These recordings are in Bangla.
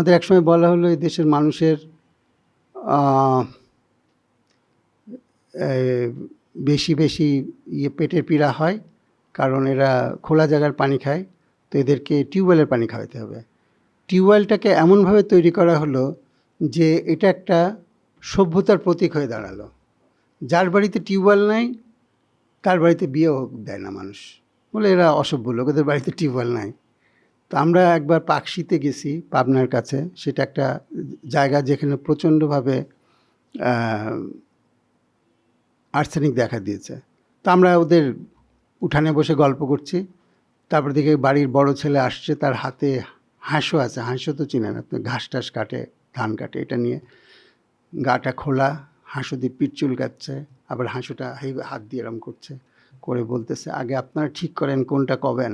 আমাদের একসময় বলা হলো এই দেশের মানুষের বেশি বেশি ইয়ে পেটের পীড়া হয়, কারণ এরা খোলা জায়গার পানি খায়, তো এদেরকে টিউবওয়েলের পানি খাওয়াতে হবে। টিউবওয়েলটাকে এমনভাবে তৈরি করা হলো যে এটা একটা সভ্যতার প্রতীক হয়ে দাঁড়াল। যার বাড়িতে টিউবওয়েল নাই তার বাড়িতে বিয়েও দেয় না মানুষ। বলে এরা অসভ্য লোক ওদের বাড়িতে টিউবওয়েল নাই। তো আমরা একবার পাকশিতে গেছি পাবনার কাছে। সেটা একটা জায়গা যেখানে প্রচণ্ডভাবে আর্সেনিক দেখা দিয়েছে। তো আমরা ওদের উঠানে বসে গল্প করছি। তারপর দিকে বাড়ির বড় ছেলে আসছে, তার হাতে হাঁসও আছে। হাঁসও তো চিনেন আপনি, ঘাস টাস কাটে, ধান কাটে এটা নিয়ে। গাটা খোলা হাঁসু দিয়ে পিঠ চুলকাচ্ছে, আবার হাঁসুটা হাত দিয়ে এরম করছে, করে বলতেছে, আগে আপনারা ঠিক করেন কোনটা কবেন?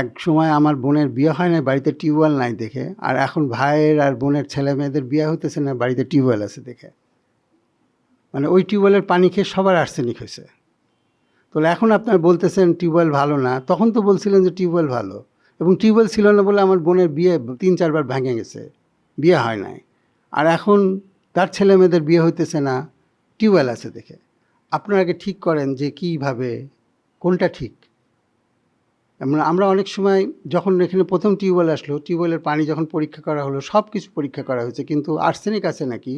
এক সময় আমার বোনের বিয়ে হয় না বাড়িতে টিউবওয়েল নাই দেখে। আর এখন ভাইয়ের আর বোনের ছেলে মেয়েদের বিয়ে হতেছে না, বাড়িতে টিউবওয়েল আছে দেখে। মানে ওই টিউবওয়েলের পানি খেয়ে সবার আর্সেনিক হয়েছে তাহলে এখন আপনার বলতেছেন টিউবওয়েল ভালো না, তখন তো বলছিলেন যে টিউবওয়েল ভালো। এবং টিউবওয়েল ছিল না বলে আমার বোনের বিয়ে তিন চারবার ভেঙে গেছে, বিয়ে হয় নাই। আর এখন তার ছেলে মেয়েদের বিয়ে হইতেছে না, টিউবওয়েল আছে দেখে। আপনারা আগে ঠিক করেন যে কীভাবে, কোনটা ঠিক? আমরা অনেক সময় যখন এখানে প্রথম টিউবওয়েল আসলো, টিউবওয়েলের পানি যখন পরীক্ষা করা হলো সব কিছু পরীক্ষা করা হয়েছে, কিন্তু আর্সেনিক আছে নাকি,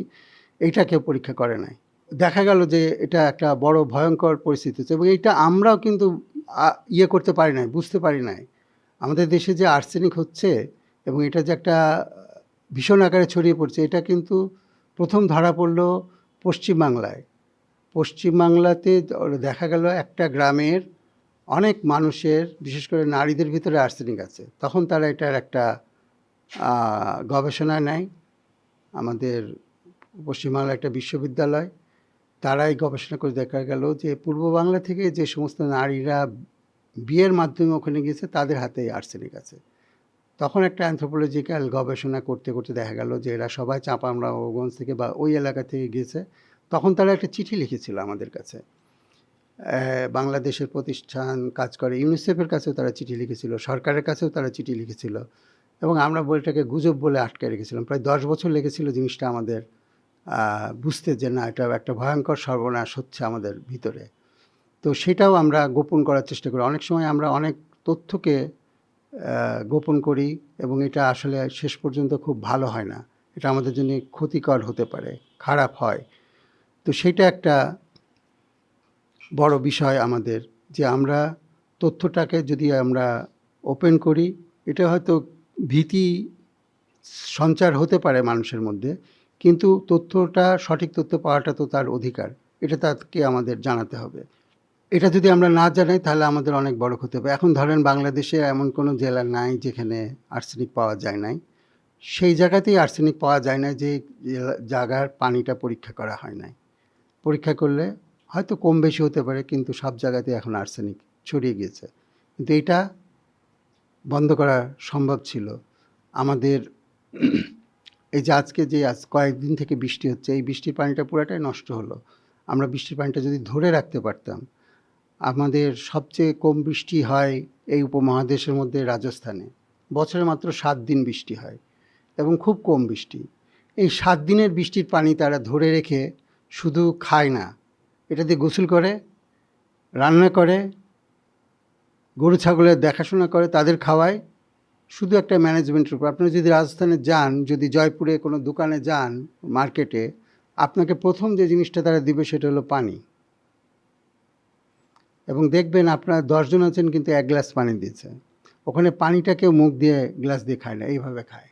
এটা কেউ পরীক্ষা করে নাই। দেখা গেল যে এটা একটা বড় ভয়ঙ্কর পরিস্থিতি হচ্ছে এবং এইটা আমরাও কিন্তু ইয়ে করতে পারি নাই, বুঝতে পারি নাই। আমাদের দেশে যে আর্সেনিক হচ্ছে এবং এটা যে একটা ভীষণ আকারে ছড়িয়ে পড়ছে, এটা কিন্তু প্রথম ধরা পড়ল পশ্চিমবাংলায়। পশ্চিমবাংলাতে দেখা গেল একটা গ্রামের অনেক মানুষের, বিশেষ করে নারীদের ভিতরে আর্সেনিক আছে। তখন তারা এটার একটা গবেষণা নেয়। আমাদের পশ্চিমবাংলা একটা বিশ্ববিদ্যালয়, তারাই গবেষণা করে দেখা গেল যে পূর্ব বাংলা থেকে যে সমস্ত নারীরা বিয়ের মাধ্যমে ওখানে গিয়েছে, তাদের হাতে আর্সেনিক আছে। তখন একটা অ্যানথ্রোপোলজিক্যাল গবেষণা করতে করতে দেখা গেল যে এরা সবাই চাঁপামরাগঞ্জ থেকে বা ওই এলাকা থেকে গিয়েছে। তখন তারা একটা চিঠি লিখেছিল আমাদের কাছে। বাংলাদেশের প্রতিষ্ঠান কাজ করে। ইউনিসেফের কাছেও তারা চিঠি লিখেছিল, সরকারের কাছেও তারা চিঠি লিখেছিল এবং আমরা বইটাকে গুজব বলে আটকে রেখেছিলাম। প্রায় দশ বছর লেগেছিল জিনিসটা আমাদের বুঝতে যে না, এটা একটা ভয়ঙ্কর সর্বনাশ হচ্ছে আমাদের ভিতরে। তো সেটাও আমরা গোপন করার চেষ্টা করি। অনেক সময় আমরা অনেক তথ্যকে গোপন করি এবং এটা আসলে শেষ পর্যন্ত খুব ভালো হয় না। এটা আমাদের জন্য ক্ষতিকর হতে পারে, খারাপ হয়। তো সেটা একটা বড় বিষয় আমাদের, যে আমরা তথ্যটাকে যদি আমরা ওপেন করি, এটা হয়তো ভীতি সঞ্চার হতে পারে মানুষের মধ্যে, কিন্তু তথ্যটা, সঠিক তথ্য পাওয়াটা তো তার অধিকার, এটা তাকে আমাদের জানাতে হবে। এটা যদি আমরা না জানাই, তাহলে আমাদের অনেক বড় ক্ষতি হবে। এখন ধরেন বাংলাদেশে এমন কোনো জেলা নাই যেখানে আর্সেনিক পাওয়া যায় নাই। সেই জায়গাতেই আর্সেনিক পাওয়া যায় না যে জায়গার পানিটা পরীক্ষা করা হয় নাই। পরীক্ষা করলে হয়তো কম বেশি হতে পারে, কিন্তু সব জায়গাতে এখন আর্সেনিক ছড়িয়ে গিয়েছে। কিন্তু এটা বন্ধ করা সম্ভব ছিল। আমাদের এই যে আজকে যে আজ কয়েকদিন থেকে বৃষ্টি হচ্ছে, এই বৃষ্টির পানিটা পুরাটাই নষ্ট হলো। আমরা বৃষ্টির পানিটা যদি ধরে রাখতে পারতাম, আমাদের সবচেয়ে কম বৃষ্টি হয় এই উপমহাদেশের মধ্যে রাজস্থানে। বছরে মাত্র সাত দিন বৃষ্টি হয় এবং খুব কম বৃষ্টি। এই সাত দিনের বৃষ্টির পানি তারা ধরে রেখে শুধু খায় না এটা দিয়ে গোসল করে, রান্না করে, গরু, ছাগলের দেখাশোনা করে, তাদের খাওয়ায়। শুধু একটা ম্যানেজমেন্টের উপর আপনি যদি রাজস্থানে যান, যদি জয়পুরে কোনো দোকানে যান মার্কেটে আপনাকে প্রথম যে জিনিসটা তারা দিবে সেটা হলো পানি। এবং দেখবেন আপনার দশজন আছেন কিন্তু এক গ্লাস পানি দিয়েছে। ওখানে পানিটা কেউ মুখ দিয়ে, গ্লাস দিয়ে খায় না, এইভাবে খায়।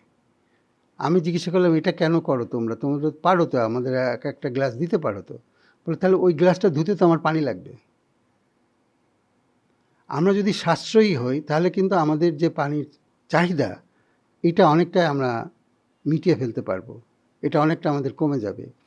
আমি জিজ্ঞাসা করলাম, এটা কেন করো তোমরা? তোমরা পারো তো, আমাদের এক একটা গ্লাস দিতে পারো তো। বলে, তাহলে ওই গ্লাসটা ধুতে তো আমার পানি লাগবে। আমরা যদি সাশ্রয়ী হই, তাহলে কিন্তু আমাদের যে পানির চাহিদা, এটা অনেকটাই আমরা মিটিয়ে ফেলতে পারব। এটা অনেকটা আমাদের কমে যাবে।